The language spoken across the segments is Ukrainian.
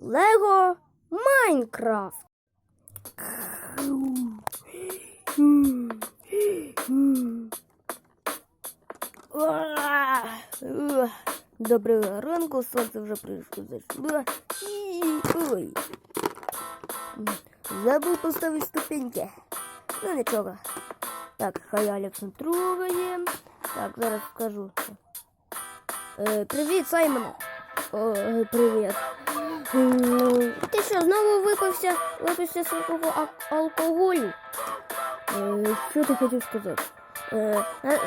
Лего Майнкрафт. Доброго ранку, сонце вже прийшло. І- Ой. Забув поставити ступеньки. Ну нічого. Так, хай Алекс трогає. Так, зараз скажу. Е, привіт, Саймоне. О, е, привіт. Ти що, знову випився, випився свого алкоголю? Е, що ти хотів сказати? Е, е,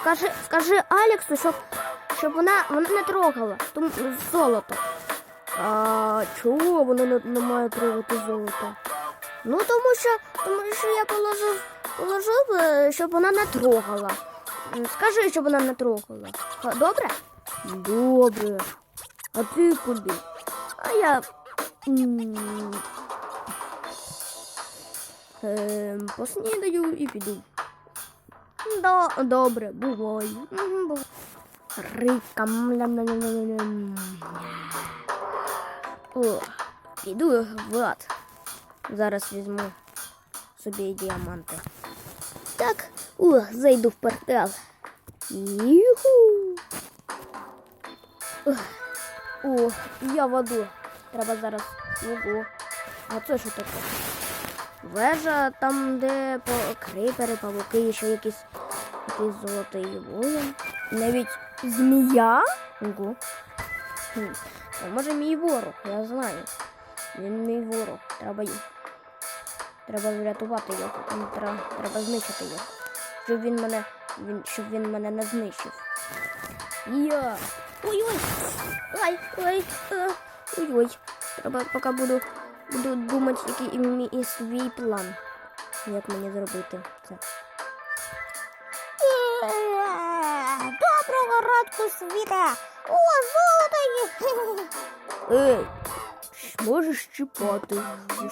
скажи, скажи Алексу, щоб, щоб вона, вона не трогала тому, золото. А чого вона не, не має трогати золото? Ну тому що, тому що я положив, положив, щоб вона не трогала. Скажи, щоб вона не трогала. Добре? Добре. А ти куди? А я. м, ем, поснідаю і піду. Да, добре, бувай. Мгм, бувай. Рибка. млям-лям-лям-лям-лям. О, піду в ад. Зараз візьму собі діаманти. Так, о, зайду в портал. Юху. Ох, О, я в аду. Треба зараз. Ого. А це що таке? Вежа там, де по крипери, павуки, і ще якісь якісь золотий воїн. Навіть змія? Ого. Хм. А може мій ворог, я знаю. Він мій ворог. Треба й- Треба врятувати його. Треба, треба знищити його. Щоб він мене. Він, щоб він мене не знищив. Я. Ой-ой! Ай, ой, а, ой-ой. Треба поки буду, буду думати, який мій свій план. Як мені зробити це. Доброго ранку, світа! О, золото є! Ей, можеш чіпати.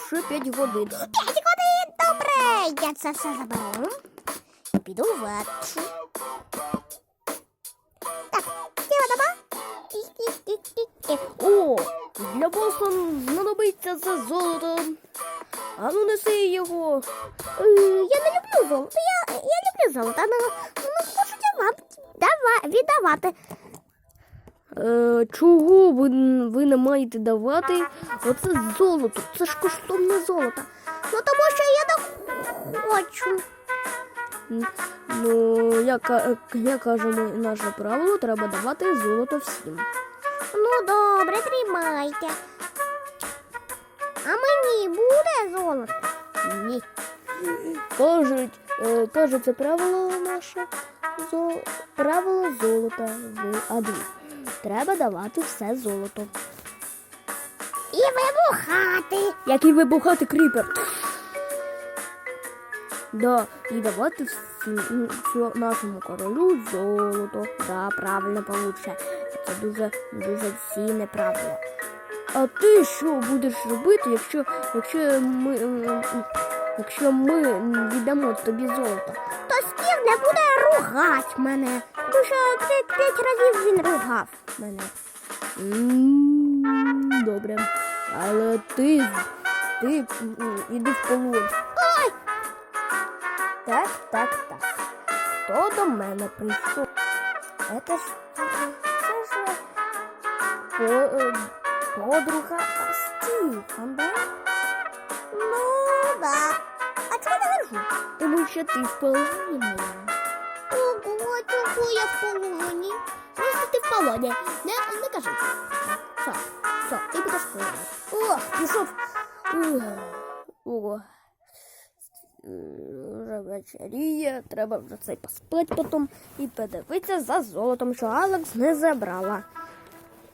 Ще 5 годин. П'ять годин, добре! Я це все заберу. І піду в ветшу. Так, тіло дома. Ті-ті-ті-ті-ті. О, для боса знадобиться це золото. А ну неси його. Е, Я не люблю золото, я, я люблю золото, але ну, хочу я вам віддавати. Е, чого ви, ви не маєте давати? Оце золото. Це ж коштовне золото. Ну тому що я не хочу. Ну, як, ка- як каже наше правило, треба давати золото всім. Ну добре, тримайте. А мені буде золото? Ні. Кажуть, е, каже, це правило наше зо, правило золота в аду. Треба давати все золото. І вибухати. Як і вибухати кріпер. Да, і давати нашому королю золото. Да, правильно получше. Це дуже дуже цінне правило. А ти що будеш робити, якщо, якщо ми якщо ми віддамо тобі золото? То стів не буде ругати мене. Тому що п'ять, разів він ругав мене. Добре. Але ти, ти іди в полон. Так, так, так. Хто до мене прийшов? Это ж це ж е, подруга Стефан, да? Ну да. А чого не держу? Тому що ти в полоні. Ого, чого я в полоні? Просто ти в полоні. Не, не кажи. Все, все, ти будеш в полоні. О, пішов. Ух, Ого. Вже вечеріє, треба вже цей поспати потім і подивитися за золотом, що Алекс не забрала.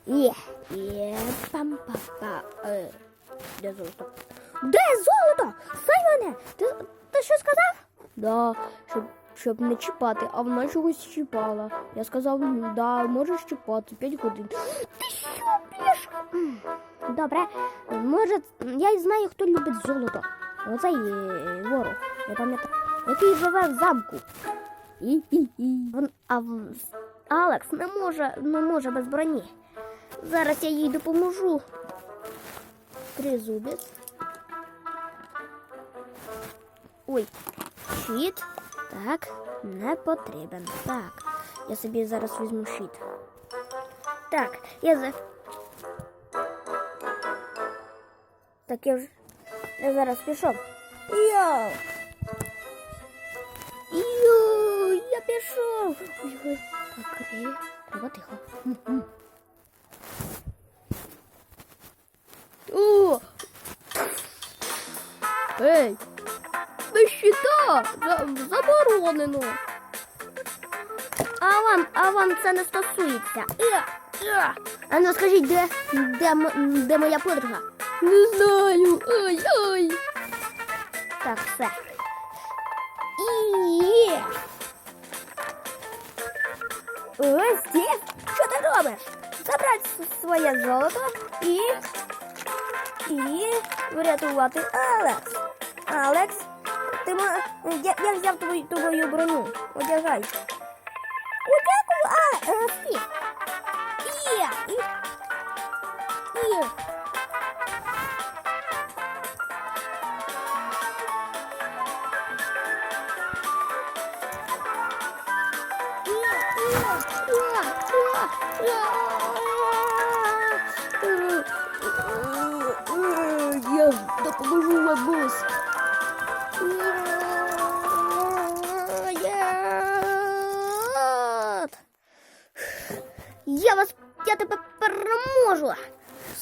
Є, є, пам-па-па. Е, Де золото? Де золото? Саймоне, ти, ти що сказав? Да, щоб, щоб не чіпати, а вона чогось чіпала. Я сказав, «Ну, да, можеш чіпати 5 годин. Ти що б'єш? М, Добре, може, я знаю, хто любить золото. Оцей е, ворог, я пам'ятаю, який живе в замку. І-і-і. Вон- А в- Алекс не може, не може без броні. Зараз я їй допоможу. Тризубець. Ой, щит. Так, не потрібен. Так, я собі зараз візьму щит. Так, я за. Так я вже я зараз пішов. Йоу! Пішов. Так, треба тихо. О! Ей! Без щита! Заборонено! А вам, а вам це не стосується. Е, е, А ну скажіть, де, де, де моя подруга? Не знаю! Ой, ой! Так, все. І Ось здесь! Що ти робиш? Забрати своє золото і. і врятувати Алекс. Алекс, ти ма... я, я взяв твою, твою броню. Одягай. О, дякую, а, е, Стів. Є! І... І...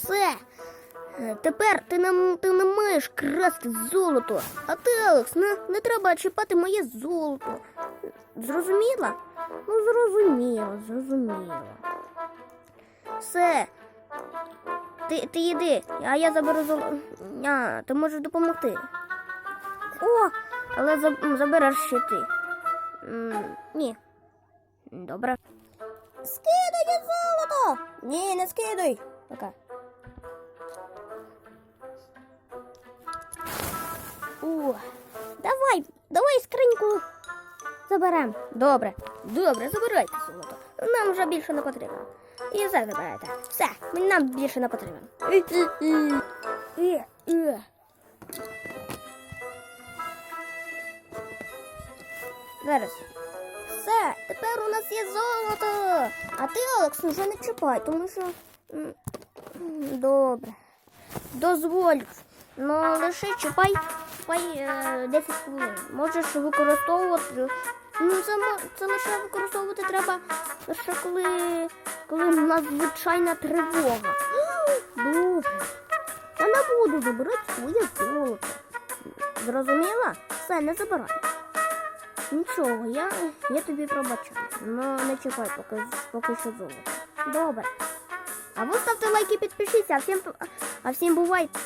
Все. Е, Тепер ти не, ти не маєш красти золото. А ти, Алекс, не, не треба чіпати моє золото. Зрозуміла? Ну, зрозуміло, зрозуміло. Все. Ти, ти йди, а я заберу золото. А, ти можеш допомогти. О, але забереш ще ти. М, ні. Добре. Скидай золото! Ні, не скидай. Пока. Давай, скриньку заберем. Добре, добре, забирайте золото. Нам вже більше не потрібно. І все забирайте. Все, нам більше не потрібно. Зараз. Все, тепер у нас є золото. А ти, Олекс, вже не чіпай, тому що. Добре. Дозволю. Ну, лише чіпай, е, 10 хвилин. Можеш використовувати. Ну, це, це лише використовувати треба лише коли, коли надзвичайна тривога. Добре. Я не буду забирати своє золото. Зрозуміла? Все, не забирай. Нічого, я, я тобі пробачаю. Ну не чекай поки, поки що золото. Добре. А ви ставте лайки, підпишіться, а всім, а всім бувайте.